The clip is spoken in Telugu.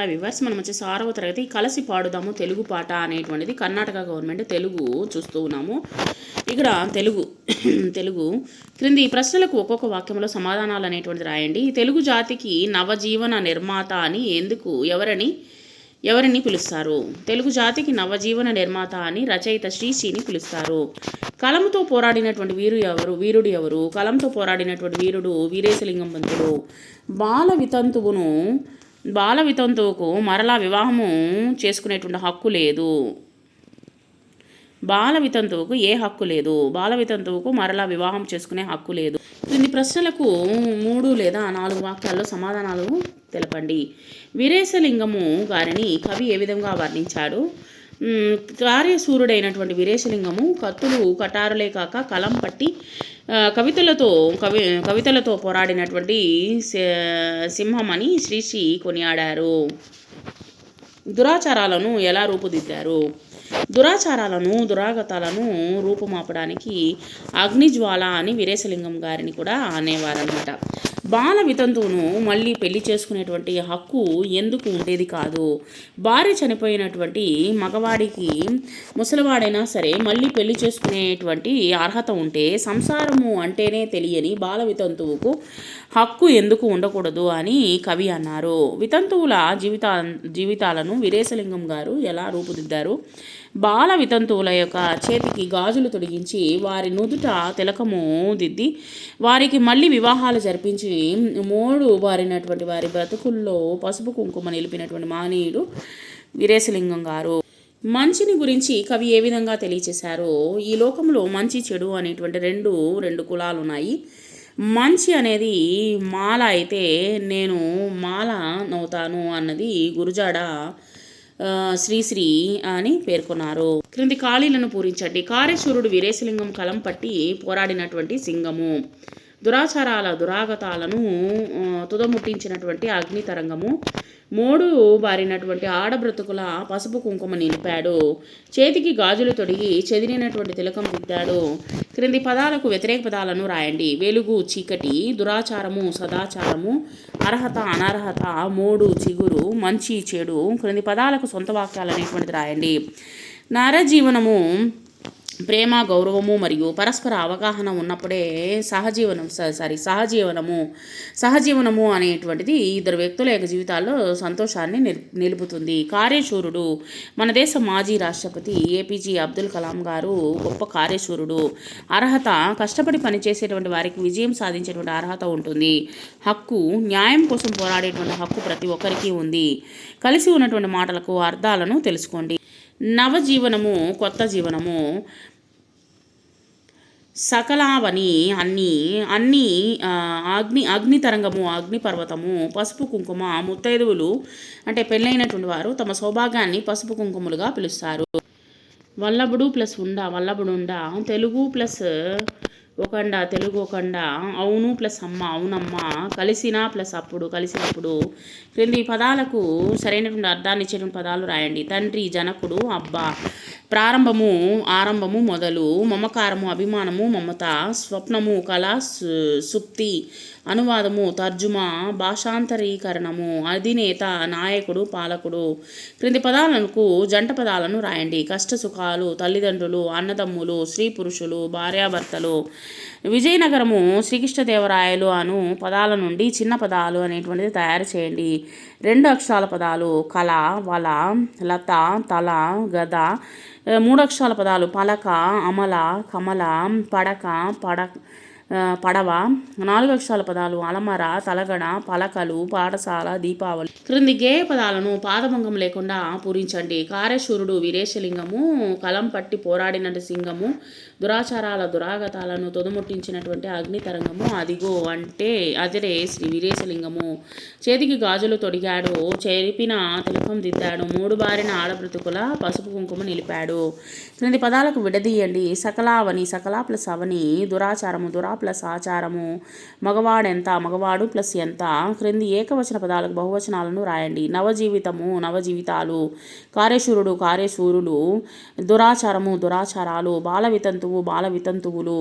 ఆ వివర్స్ మనం వచ్చేసి ఆరవ తరగతి కలిసి పాడుదాము తెలుగు పాట అనేటువంటిది కర్ణాటక గవర్నమెంట్ తెలుగు చూస్తూ ఉన్నాము. ఇక్కడ తెలుగు తెలుగు. క్రింది ప్రశ్నలకు ఒక్కొక్క వాక్యంలో సమాధానాలు అనేటువంటిది రాయండి. తెలుగు జాతికి నవజీవన నిర్మాత అని ఎందుకు ఎవరని ఎవరిని పిలుస్తారు? తెలుగు జాతికి నవజీవన నిర్మాత అని రచయిత శ్రీశ్రీని పిలుస్తారు. కలంతో పోరాడినటువంటి వీరు ఎవరు వీరుడు ఎవరు? కలంతో పోరాడినటువంటి వీరుడు వీరేశలింగం పంతుడు బాల వితంతువును బాల వితంతువుకు మరలా వివాహము చేసుకునేటువంటి హక్కు లేదు. బాల వితంతువుకు ఏ హక్కు లేదు. బాల వితంతువుకు మరలా వివాహం చేసుకునే హక్కు లేదు. కొన్ని ప్రశ్నలకు మూడు లేదా నాలుగు వాక్యాల్లో సమాధానాలు తెలపండి. వీరేశలింగము గారిని కవి ఏ విధంగా వర్ణించాడు? కార్యసూరుడైనటువంటి వీరేశలింగము కత్తులు కటారులే కాక కలం పట్టి కవితలతో కవి కవితలతో పోరాడినటువంటి సింహం అని శ్రీశ్రీ కొనియాడారు. దురాచారాలను ఎలా రూపుదిద్దారు? దురాచారాలను దురాగతాలను రూపుమాపడానికి అగ్నిజ్వాల అని వీరేశలింగం గారిని కూడా అనేవారనమాట బాల వితంతువును మళ్ళీ పెళ్ళి చేసుకునేటువంటి హక్కు ఎందుకు ఉండేది కాదు. భార్య చనిపోయినటువంటి మగవాడికి ముసలివాడైనా సరే మళ్ళీ పెళ్ళి చేసుకునేటువంటి అర్హత ఉంటే సంసారము అంటేనే తెలియని బాల వితంతువుకు హక్కు ఎందుకు ఉండకూడదు అని కవి అన్నారు. వితంతువుల జీవిత జీవితాలను వీరేశలింగం గారు ఎలా రూపుదిద్దారు? బాల వితంతువుల యొక్క చేతికి గాజులు తొడిగించి వారి నుదుట తిలకము దిద్ది వారికి మళ్ళీ వివాహాలు జరిపించి మోడు బారినటువంటి వారి బ్రతుకుల్లో పసుపు కుంకుమ నిలిపినటువంటి మానీయుడు వీరేశలింగం గారు. మంచిని గురించి కవి ఏ విధంగా తెలియచేశారో ఈ లోకంలో మంచి చెడు అనేటువంటి రెండు రెండు కులాలు ఉన్నాయి మంచి అనేది మాల అయితే నేను మాల నవ్వుతాను అన్నది గురుజాడ శ్రీశ్రీ అని పేర్కొన్నారు. క్రింది ఖాళీలను పూరించండి. కారేశ్వరుడు వీరేశలింగం కలం పట్టి పోరాడినటువంటి సింగము. దురాచారాల దురాగతాలను తుదముట్టించినటువంటి అగ్ని తరంగము. మోడు బారినటువంటి ఆడబ్రతుకుల పసుపు కుంకుమ నిలిపాడు చేతికి గాజులు తొడిగి చెదిరినటువంటి తిలకం దిద్దాడు క్రింది పదాలకు వ్యతిరేక పదాలను రాయండి. వెలుగు చీకటి దురాచారము సదాచారము అర్హత అనర్హత మోడు చిగురు మంచి చెడు క్రింది పదాలకు సొంత వాక్యాలు అనేటువంటిది రాయండి. నరజీవనము ప్రేమ గౌరవము మరియు పరస్పర అవగాహన ఉన్నప్పుడే సహజీవనం స- సారీ సహజీవనము సహజీవనము అనేటువంటిది ఇద్దరు వ్యక్తుల యొక్క జీవితాల్లో సంతోషాన్ని నిలుపుతుంది. కార్యశూరుడు మన దేశ మాజీ రాష్ట్రపతి ఏపీజే అబ్దుల్ కలాం గారు గొప్ప కార్యశూరుడు. అర్హత కష్టపడి పనిచేసేటువంటి వారికి విజయం సాధించేటువంటి అర్హత ఉంటుంది. హక్కు న్యాయం కోసం పోరాడేటువంటి హక్కు ప్రతి ఒక్కరికి ఉంది. కలిసి ఉన్నటువంటి మాటలకు అర్థాలను తెలుసుకోండి. నవజీవనము కొత్త జీవనము. సకలావని అన్ని అన్ని అగ్ని అగ్ని తరంగము అగ్ని పర్వతము పసుపు కుంకుమ ముత్తైదువులు అంటే పెళ్ళైనటువంటి వారు తమ సౌభాగ్యాన్ని పసుపు కుంకుమలుగా పిలుస్తారు. వల్లభుడు ప్లస్ ఉండ వల్లభుడు ఉండ తెలుగు ప్లస్ ఒకండ తెలుగు ఒకండ అవును ప్లస్ అమ్మ అవునమ్మ. కలిసిన ప్లస్ అప్పుడు కలిసినప్పుడు. క్రింది పదాలకు సరైనటువంటి అర్థాన్ని ఇచ్చేటువంటి పదాలు రాయండి. తండ్రి జనకుడు అబ్బా. ప్రారంభము ఆరంభము మొదలు. మమకారము అభిమానము మమత. స్వప్నము కళ సు- సుప్తి. అనువాదము తర్జుమా భాషాంతరీకరణము అధినేత నాయకుడు పాలకుడు. క్రింది పదాలకు జంట పదాలను రాయండి. కష్ట సుఖాలు తల్లిదండ్రులు అన్నదమ్ములు స్త్రీ పురుషులు భార్యాభర్తలు. విజయనగరము శ్రీకృష్ణదేవరాయలు అను పదాల నుండి చిన్న పదాలు అనేటువంటిది తయారు చేయండి. రెండు అక్షరాల పదాలు కళ వల లత తల గద. మూడు అక్షరాల పదాలు పలక అమల కమల పడక పడ పడవ నాలుగు అక్షరాల పదాలు అలమర తలగడ పలకలు పాఠశాల దీపావళి. క్రింది గేయ పదాలను పాదభంగం లేకుండా పూరించండి. కారేశ్వరుడు వీరేశలింగము కలం పట్టి పోరాడినట్టు సింగము దురాచారాల దురాగతాలను తొదముట్టించినటువంటి అగ్ని తరంగము అదిగో అంటే అదిరే శ్రీ వీరేశలింగము. చేతికి గాజులు తొడిగాడు చెరిపిన తిలకం దిద్దాడు మూడు బారిన ఆడబ్రతుకుల పసుపు కుంకుమ నిలిపాడు. క్రింది పదాలకు విడదీయండి. సకలావని సకలా ప్లస్ అవని దురాచారము దురా ప్లస్ ఆచారము. మగవాడెంత మగవాడు ప్లస్ ఎంత? క్రింది ఏకవచన పదాలకు బహువచనాలను రాయండి. నవజీవితము నవజీవితాలు. కార్యశూరుడు కార్యశూరులు దురాచారము దురాచారాలు. బాల వితంతువు బాల వితంతువులు